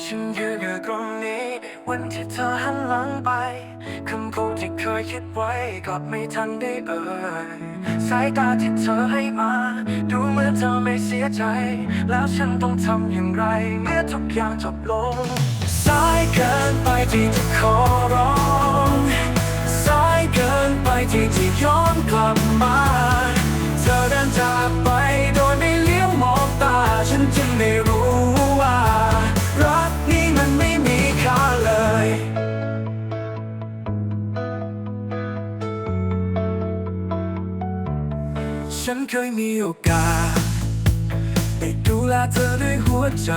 ฉันยืนอยู่ตรงนี้วันที่เธอหันหลังไปคำพูดที่เคยคิดไว้กลับไม่ทันได้เอ่ยสายตาที่เธอให้มา ดูเหมือนเธอไม่เสียใจ แล้วฉันต้องทำอย่างไรเมื่อทุกอย่างจบลง สายเกินไปที่จะขอร้อง ฉันเคยมีโอกาสได้ดูแลเธอด้วยหัวใจ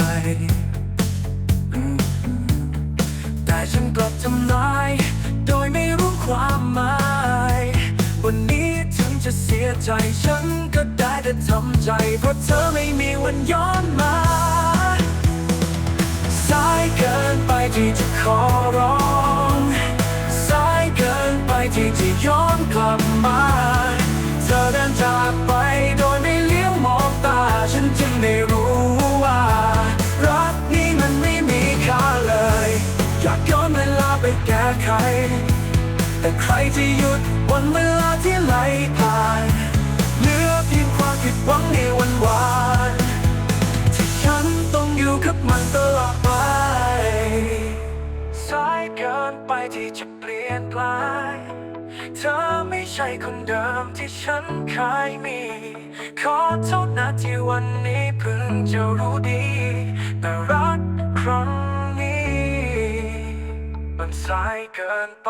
แต่ฉันกลับทำลาย โดยไม่รู้ความหมาย วันนี้ถึงจะเสียใจฉันก็ได้แต่ทำใจ เพราะเธอไม่มีวันย้อนมา สายเกินไปที่จะขอร้อง แก้ไขแต่ใครจะหยุดวันเวลาที่ไหลผ่านเหลือเพียงความผิดหวังในวันวานที่ฉันต้องอยู่กับมันตลอดไปสายเกินไปที่จะเปลี่ยนแปลงเธอไม่ใช่คนเดิมที่ฉันเคยมี ขอโทษนะที่วันนี้เพิ่งจะรู้ดี แต่รักครั้ง สายเกินไป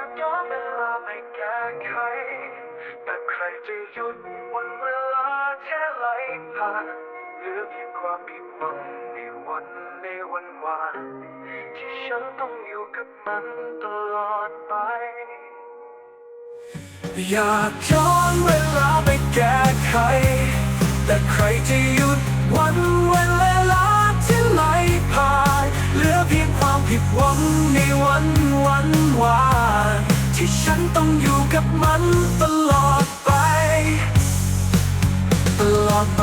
ากย้อนเวลาไปแก้ไข แต่ใครจะหยุดวันเวลาแค่ไหลผ่านเหลือเพียงความผิดหวังในวันในวันวานที่ฉันต้องอยู่กับมันตลอดไป อยากย้อนเวลาไปแก้ไข แต่ใครจะหยุดวันเวลา ต้องอยู่กับมันตลอดไป ตลอดไป